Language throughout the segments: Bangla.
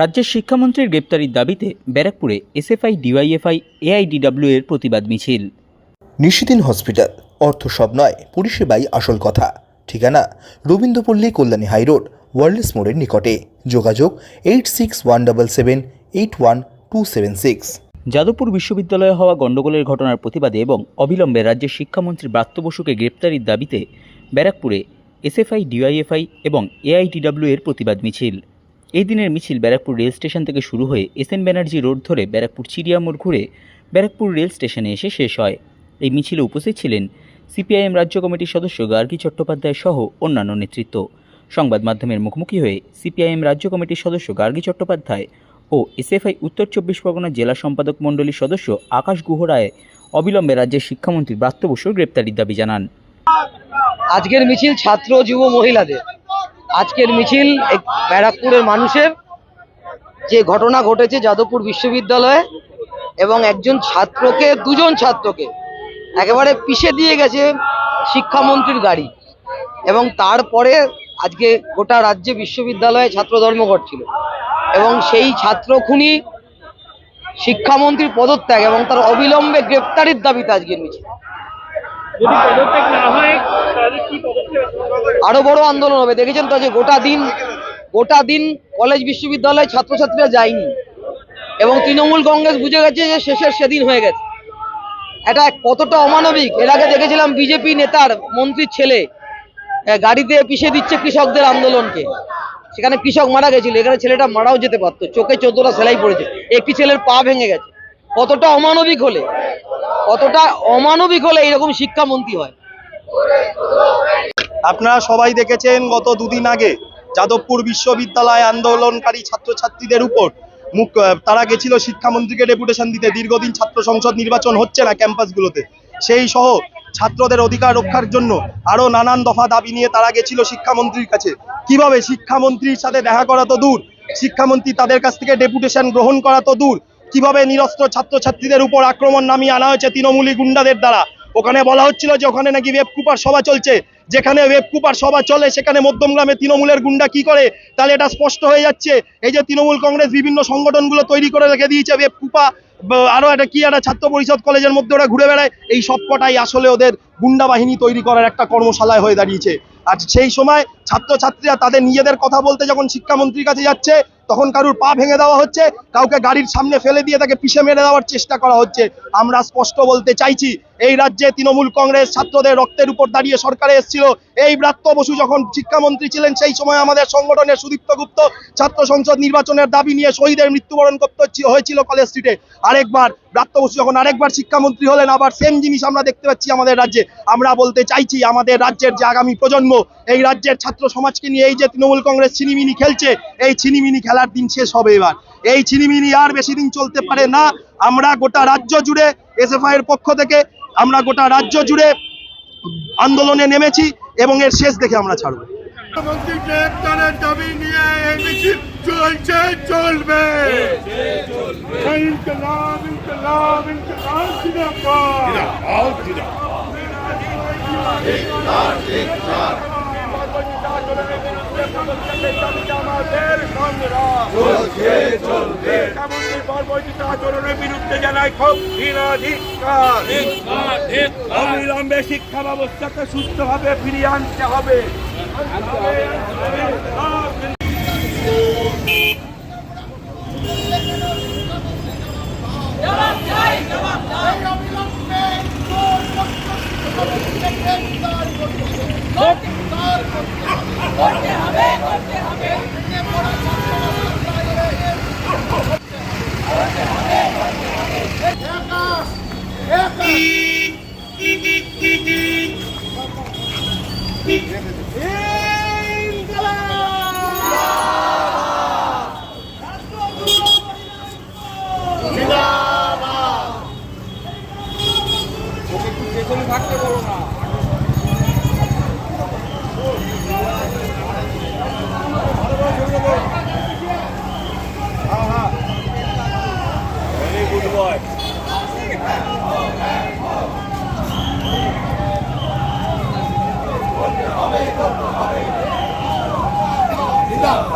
রাজ্যের শিক্ষামন্ত্রীর গ্রেপ্তারির দাবিতে ব্যারাকপুরে এসএফআই ডিওয়াইএফআই এআইডিডব্লিউ এর প্রতিবাদ মিছিল। নিশিদিন হসপিটাল অর্থ সব নয় পরিষেবাই আসল কথা। ঠিকানা রবীন্দ্রপল্লী কল্যাণী হাইরোড ওয়ার্ল্ডস মোড়ের নিকটে। যোগাযোগ eight six one double seven eight one two seven six. Jadavpur বিশ্ববিদ্যালয়ে হওয়া গণ্ডগোলের ঘটনার প্রতিবাদে এবং অবিলম্বে রাজ্যের শিক্ষামন্ত্রী ব্রাত্য বসুকে গ্রেপ্তারির দাবিতে ব্যারাকপুরে এসএফআই ডিওয়াইএফআই এবং এআইটিডব্লিউ এর প্রতিবাদ মিছিল। এই দিনের মিছিল ব্যারাকপুর রেল স্টেশন থেকে শুরু হয়ে এস এন ব্যানার্জি রোড ধরে ব্যারাকপুর চিড়িয়ামোড় ঘুরে ব্যারাকপুর রেল স্টেশনে এসে শেষ হয়। এই মিছিলে উপস্থিত ছিলেন সিপিআইএম রাজ্য কমিটির সদস্য গার্গী চট্টোপাধ্যায় সহ অন্যান্য নেতৃত্ব। সংবাদ মাধ্যমের মুখোমুখি হয়ে সিপিআইএম রাজ্য কমিটির সদস্য গার্গী চট্টোপাধ্যায় ও এসএফআই উত্তর চব্বিশ পরগনা জেলা সম্পাদক মণ্ডলীর সদস্য আকাশ গুহ রায় অবিলম্বে রাজ্যের শিক্ষামন্ত্রী ব্রাত্য বসুর গ্রেপ্তারির দাবি জানান। আজকের মিছিল ছাত্র যুব মহিলাদের। আজকের মিছিল ব্যারাকপুরের মানুষের। যে ঘটনা ঘটেছে যাদবপুর বিশ্ববিদ্যালয়ে এবং একজন ছাত্রকে, দুজন ছাত্রকে একেবারে পিষে দিয়ে গেছে শিক্ষামন্ত্রীর গাড়ি এবং তারপরে আজকে গোটা রাজ্যে বিশ্ববিদ্যালয়ে ছাত্র ধর্মঘট ছিল এবং সেই ছাত্র খুনি শিক্ষামন্ত্রীর পদত্যাগ এবং তার অবিলম্বে গ্রেপ্তারির দাবিতে আজকের মিছিল। আরও বড় আন্দোলন হবে। দেখেছেন তো যে গোটা দিন গোটা দিন কলেজ বিশ্ববিদ্যালয়ে ছাত্রছাত্রীরা যায়নি। এবং তৃণমূল কংগ্রেস বুঝে গেছে যে শেষের সেদিন হয়ে গেছে। এটা কতটা অমানবিক? এর আগে দেখেছিলাম বিজেপি নেতার মন্ত্রীর ছেলে গাড়িতে পিষে দিচ্ছে কৃষকদের আন্দোলনকে। সেখানে কৃষক মারা গেছিল, এখানে ছেলেটা মারাও যেতে পারতো। চোখে চোদ্দটা সেলাই পড়েছে। একটি ছেলের পা ভেঙে গেছে। কতটা অমানবিক হলে? কতটা অমানবিক হলে এরকম শিক্ষামন্ত্রী হয়। আপনারা সবাই দেখেছেন গত দুদিন আগে যাদবপুর বিশ্ববিদ্যালয় আন্দোলনকারী ছাত্রছাত্রীদের উপর মুখ তারা গেছিল শিক্ষামন্ত্রীকে ডেপুটেশন দিতে। দীর্ঘদিন ছাত্র সংসদ নির্বাচন হচ্ছে না ক্যাম্পাসগুলোতে। সেই সহ ছাত্রদের অধিকার রক্ষার জন্য আরও নানান দফা দাবি নিয়ে তারা গেছিল শিক্ষামন্ত্রীর কাছে। কীভাবে শিক্ষামন্ত্রীর সাথে দেখা করা তো দূর? শিক্ষামন্ত্রী তাদের কাছ থেকে ডেপুটেশন গ্রহণ করা তো দূর। কীভাবে নিরস্ত্র ছাত্রছাত্রীদের উপর আক্রমণ নামিয়ে আনা হয়েছে তৃণমূলী গুন্ডাদের দ্বারা? ওখানে বলা হচ্ছিল যে ওখানে নাকি ওয়েবকুপার সভা চলছে। যেখানে ওয়েবকুপার সভা চলে, সেখানে মধ্যমগ্রামে তৃণমূলের গুন্ডা কি করে? তাহলে এটা স্পষ্ট হয়ে যাচ্ছে। এই যে তৃণমূল কংগ্রেস বিভিন্ন সংগঠনগুলো তৈরি করে রেখে দিয়েছে ওয়েবকুপা, ব- আরও একটা কি একটা ছাত্র পরিষদ কলেজের মধ্যে ওরা ঘুরে বেড়ায়। এই সবকটাই আসলে ওদের গুন্ডা বাহিনী তৈরি করার একটা কর্মশালায় হয়ে দাঁড়িয়েছে। আর সেই সময় ছাত্রছাত্রীরা তাদের নিজেদের কথা বলতে যখন শিক্ষামন্ত্রীর কাছে যাচ্ছে, তখন কারুর পা ভেঙে দেওয়া হচ্ছে, কাউকে গাড়ির সামনে ফেলে দিয়ে তাকে পিষে মেরে দেওয়ার চেষ্টা করা হচ্ছে। আমরা স্পষ্ট বলতে চাইছি, এই রাজ্যে তৃণমূল কংগ্রেস ছাত্রদের রক্তের উপর দাঁড়িয়ে সরকারে এসেছিল। এই ব্রাত্য বসু যখন শিক্ষামন্ত্রী ছিলেন, সেই সময় আমাদের সংগঠনের সুদীপ্ত গুপ্ত ছাত্র সংসদ নির্বাচনের দাবি নিয়ে শহীদের মৃত্যুবরণ করতে হয়েছিল কলেজ স্ট্রিটে। আরেকবার ব্রাত্য বসু যখন আরেকবার শিক্ষামন্ত্রী হলেন, আবার সেম জিনিস আমরা দেখতে পাচ্ছি আমাদের রাজ্যে। আমরা বলতে চাইছি, আমাদের রাজ্যের যে আগামী প্রজন্ম, এই রাজ্যের সমাজকে নিয়ে এই যে তৃণমূল কংগ্রেস ছিনিমিনি খেলছে এই ছিনিমিনি খেলার দিন শেষ হবে এবার। এই ছিনিমিনি আর বেশি দিন চলতে পারে না। আমরা গোটা রাজ্য জুড়ে এসএফআই এর পক্ষ থেকে আমরা গোটা রাজ্য জুড়ে আন্দোলনে নেমেছি এবং এর শেষ দেখে আমরা ছাড়বো। মুখ্যমন্ত্রী গ্রেপ্তারের দাবি নিয়ে এই মিছিল চলছে চলবে। ইনকলাব ইনকলাব ইনকলাব জিন্দাবাদ। আমাদের বিরুদ্ধে অবিলম্বে শিক্ষা ব্যবস্থাকে সুস্থভাবে ফিরিয়ে আনতে হবে Yeah.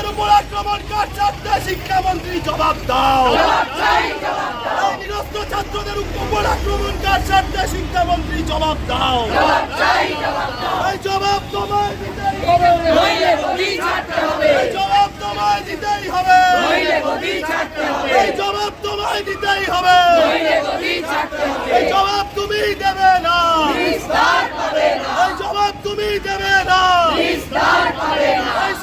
ছাত্রদের উপর আক্রমণ করছে শিক্ষামন্ত্রী জবাব দাও। নিরস্ত ছাত্রদের উপর আক্রমণ করছে শিক্ষামন্ত্রী জবাব দাও। জবাব তোমায় জবাব তোমায় দিতেই হবে। এই জবাব তোমায় দিতেই হবে এই জবাব তুমি দেবে না এই জবাব তুমি দেবে না এই